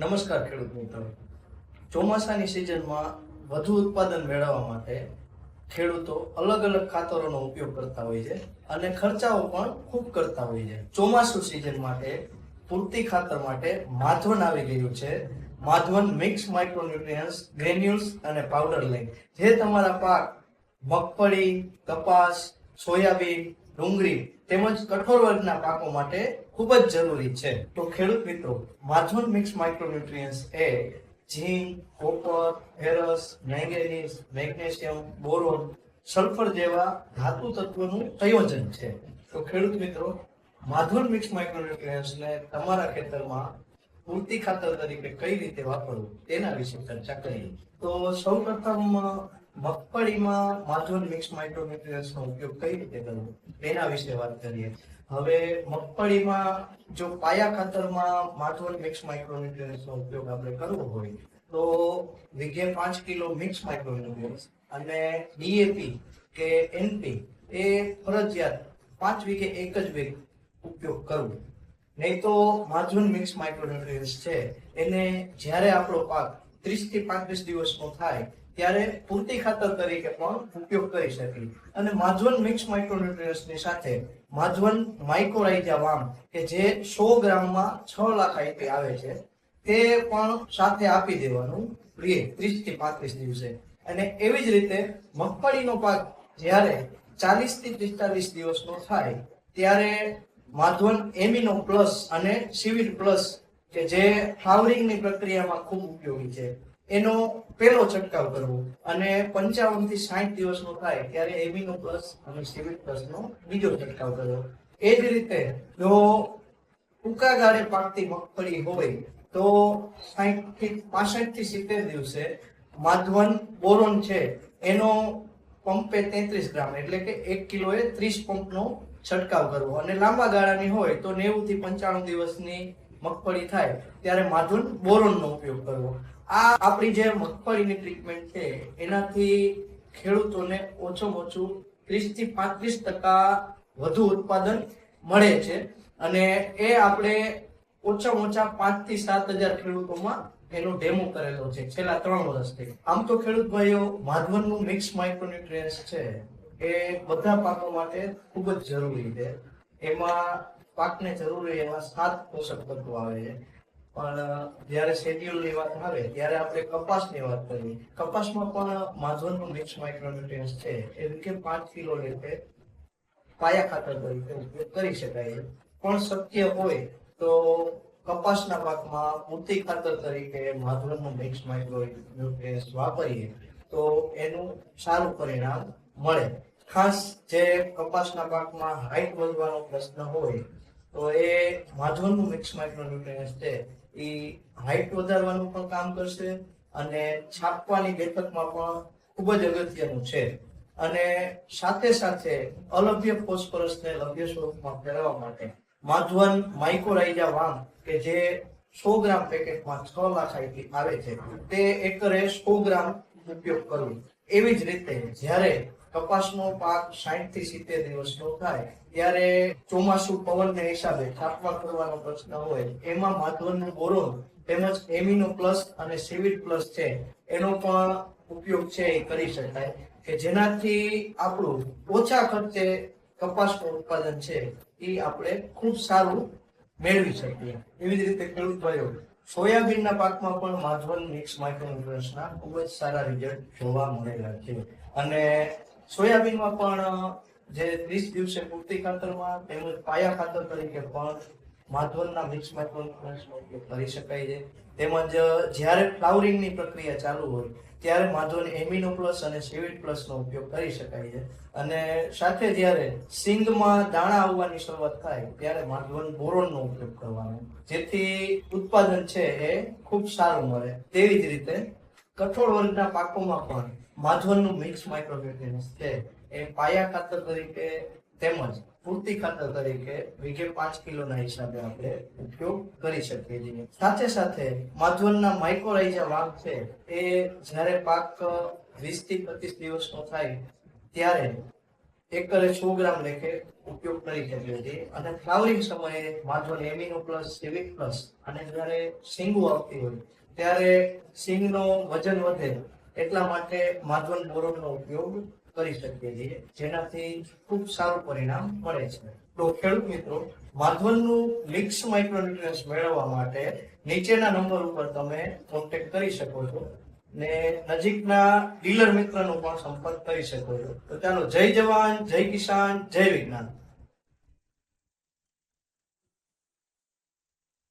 નમસ્કાર ખેડૂત મિત્રો. ચોમાસાની સિઝનમાં વધુ ઉત્પાદન મેળવવા માટે ખેડૂતો અલગ અલગ ખાતરોનો ઉપયોગ કરતા હોય છે અને ખર્ચાઓ પણ ખૂબ કરતા હોય છે. ચોમાસુ સિઝન માટે પૂરતી ખાતર માટે માધવન આવી ગયું છે. માધવન મિક્સ માઇક્રોન્યુટ્રિયન્સ ગ્રેન્યુલ્સ અને પાવડર લઈ જે તમારા પાક, મગફળી, કપાસ, સોયાબીન ડુંગળી તેમજ કઠોળ વર્ગના પાકો માટે ખૂબ જ જરૂરી છે. તો ખેડૂત મિત્રો માધવન મિક્સ માઇક્રોન્યુટ્રિયન્સ એ zinc, copper ferrous manganese, magnesium, boron, sulphur જેવા ધાતુ તત્વોનું સંયોજન છે. તો ખેડૂત મિત્રો માધવન મિક્સ માઇક્રોન્યુટ્રિયન્સને તમારા ખેતરમાં પૂરતી ખાતર તરીકે કઈ રીતે વાપરવું તેના વિશે ચર્ચા કરીએ. તો સૌપ્રથમ મગફળીમાં માધવન મિક્સ માઇક્રોન્યુટ્રિયન્સનો ઉપયોગ કઈ રીતે કરવો? તેના વિશે વાત કરીએ. હવે મગફળીમાં જો પાયા ખાતરમાં માધવન મિક્સ માઇક્રોન્યુટ્રિયન્સનો ઉપયોગ આપણે કરવો હોય, તો વીઘે પાંચ કિલો મિક્સ માઇક્રોન્યુટ્રિયન્સ અને ડીએપી કે એનપી એ ફરજિયાત પાંચ વીઘે એક જ વીઘ ઉપયોગ કરવો. નહીં તો માધવન મિક્સ માઇક્રોન્યુટ્રિયન્સ છે, એને જ્યારે આપણો પાક ત્રીસથી પાંત્રીસ દિવસનો થાય ત્યારે પૂરતી ખાતર તરીકે પણ ઉપયોગ કરી શકીએ અને માધવન મિક્સ માઇક્રોન્યુટ્રિયન્સની સાથે માધવન માઇક્રોરાઇઝા વામ, કે જે સો ગ્રામમાં છ લાખ આઈપી આવે છે, તે પણ સાથે આપી દેવાનું. પ્રિય ત્રીસથી પાંત્રીસ દિવસે. અને એવી જ રીતે મગફળીનો પાક જ્યારે ચાલીસથી પિસ્તાલીસ દિવસનો થાય, ત્યારે માધવન એમિનો પ્લસ અને સિવિલ પ્લસ, કે જે ફ્લાવરિંગની પ્રક્રિયામાં ખૂબ ઉપયોગી છે. એનો પહેલો છંટકાવ કરવો. અને પંચાવનથી સાઠ દિવસનો થાય ત્યારે એમિનો પ્લસ અને સિવિલ પ્લસ નો બીજો છંટકાવ કરવો. એ જ રીતે જો ટૂંકા ગાળે પાકતી મગફળી હોય તો સાઠથી પાસઠથી સિત્તેર દિવસે માધવન બોરોન છે એનો પંપે તેત્રીસ ગ્રામ, એટલે કે એક કિલોએ ત્રીસ પંપનો છંટકાવ કરવો. અને લાંબા ગાળાની હોય તો નેવું થી પંચાણું દિવસની મગફળી થાય, ત્યારે માધવન બોરોનનો ઉપયોગ કરવો. આ આપણી જે મગફળીની ટ્રીટમેન્ટ છે, એનાથી ખેડૂતોને ઓછામાં ઓછું ત્રીસથી પાંત્રીસ ટકા વધુ ઉત્પાદન મળે છે. અને એ આપણે ઓછામાં ઓછા પાંચથી સાત હજાર ખેડૂતોમાં એનો ડેમો કરેલો છે, છેલ્લા ત્રણ વર્ષથી. આમ તો ખેડૂત ભાઈઓ, માધવનનું મિક્સ માઇક્રોન્યુટ્રિયન્સ છે, એ બધા પાકો માટે ખૂબ જ જરૂરી છે. એમાં પાકને જરૂરી એવા સાત પોષક તત્વો આવે છે. પણ જ્યારે શેડ્યુલની વાત આવે, ત્યારે આપણે કપાસની વાત કરીએ. કપાસમાં પણ માધવનનું મિક્સ માઇક્રોન્યુટ્રિયન્સ છે. એટલે કે પાંચ કિલો લેખે પાયા ખાતર તરીકે ઉપયોગ કરી શકાય છે. પણ શક્ય હોય તો કપાસના પાકમાં પૂરતી ખાતર તરીકે માધવનનું મિક્સ માઇક્રોન્યુટ્રિયન્સ વાપરીએ તો એનું સારું પરિણામ મળે. ખાસ જે કપાસના પાકમાં હાઈટ વધવાનો પ્રશ્ન હોય તો એ માધવનનું મિક્સ માઇક્રોન્યુટ્રિયન્સ છે. એ હાઇટ વધારવાનું પણ કામ કરશે અને છાપવાની બેઠકમાં પણ ખૂબ જ અગત્યનું છે. અને સાથે સાથે અલભ્ય ફોસ્ફરસને લભ્ય સ્વરૂપમાં ફેરવવા માટે માધવન માઇકોરાઇઝા વામ, કે જે સો ગ્રામ પેકેટમાં છ લાખ આઈટી આવે છે, તે એકરે સો ગ્રામ ઉપયોગ કરવો. એવી જ રીતે જ્યારે કપાસનો પાક સાઠથી સિત્તેર દિવસનો થાય. ત્યારે ચોમાસુ પવનને હિસાબે છાપવા કરવાનો પ્રશ્ન હોય, એમાં માધવનનો બોરોન તેમજ એમિનો પ્લસ અને સિવિડ પ્લસ છે, એનો પણ ઉપયોગ છે એ કરી શકાય. કે જેનાથી આપણું ઓછા ખર્ચે કપાસનું ઉત્પાદન છે, એ આપણે ખૂબ સારું મેળવી શકીએ. એવી જ રીતે ખેડૂત ભાઈઓ, સોયાબીનના પાકમાં પણ માધવન મિક્સ માઇક્રોન્યુટ્રન્સના ખૂબ જ સારા રિઝલ્ટ જોવા મળેલા છે. અને સોયાબીનમાં પણ જે ત્રીસ દિવસે પૂર્તિ ખાતરમાં તેમજ પાયા ખાતર તરીકે પણ માધવનના મિક્સ માઇક્રોન્યુટ્રન્સનો ઉપયોગ કરી શકાય છે. તેમજ જ્યારે ફ્લાવરિંગની પ્રક્રિયા ચાલુ હોય, ત્યારે માધવન એમિનો પ્લસ અને સેવિટ પ્લસનો ઉપયોગ કરી શકાય છે. અને સાથે જ્યારે સિંગમાં દાણા આવવાની શરૂઆત થાય, ત્યારે માધવન બોરોનનો ઉપયોગ કરવાનો. જેથી ઉત્પાદન છે એ ખૂબ સારું મળે. તેવી જ રીતે કઠોળ વર્ગના પાકોમાં પણ માધવનનું મિક્સ માઇક્રોન્યુટ્રિયન્સ છે. એ પાયા ખાતર તરીકે તેમજ પૂરતી ખાતર તરીકે વીઘે પાંચ કિલોના હિસાબે આપણે ઉપયોગ કરી શકીએ છીએ. સાથે સાથે માધવનના માઇક્રોરાઇઝા વાઘ છે, એ જ્યારે પાક વીસથી પચીસ દિવસનો થાય ત્યારે એકરે સો ગ્રામ લેખે ઉપયોગ કરી શકીએ છીએ. અને ફ્લાવરિંગ સમયે Madhavan amino plus, seaweed plus અને જ્યારે સિંગુ આવતી હોય ત્યારે સિંગનું વજન વધે એટલા માટે માધવન બોરોનનો ઉપયોગ કરી શકીએ છીએ, જેનાથી ખૂબ સારું પરિણામ મળે છે. તો ખેડૂત મિત્રો, માધવનનું મિક્સ માઇક્રોન્યુટ્રિયન્સ મેળવવા માટે નીચેના નંબર ઉપર તમે કોન્ટેક્ટ કરી શકો છો ને નજીકના ડીલર મિત્રનો પણ સંપર્ક કરી શકો છો. તો ચાલો, જય જવાન, જય કિસાન, જય વિજ્ઞાન.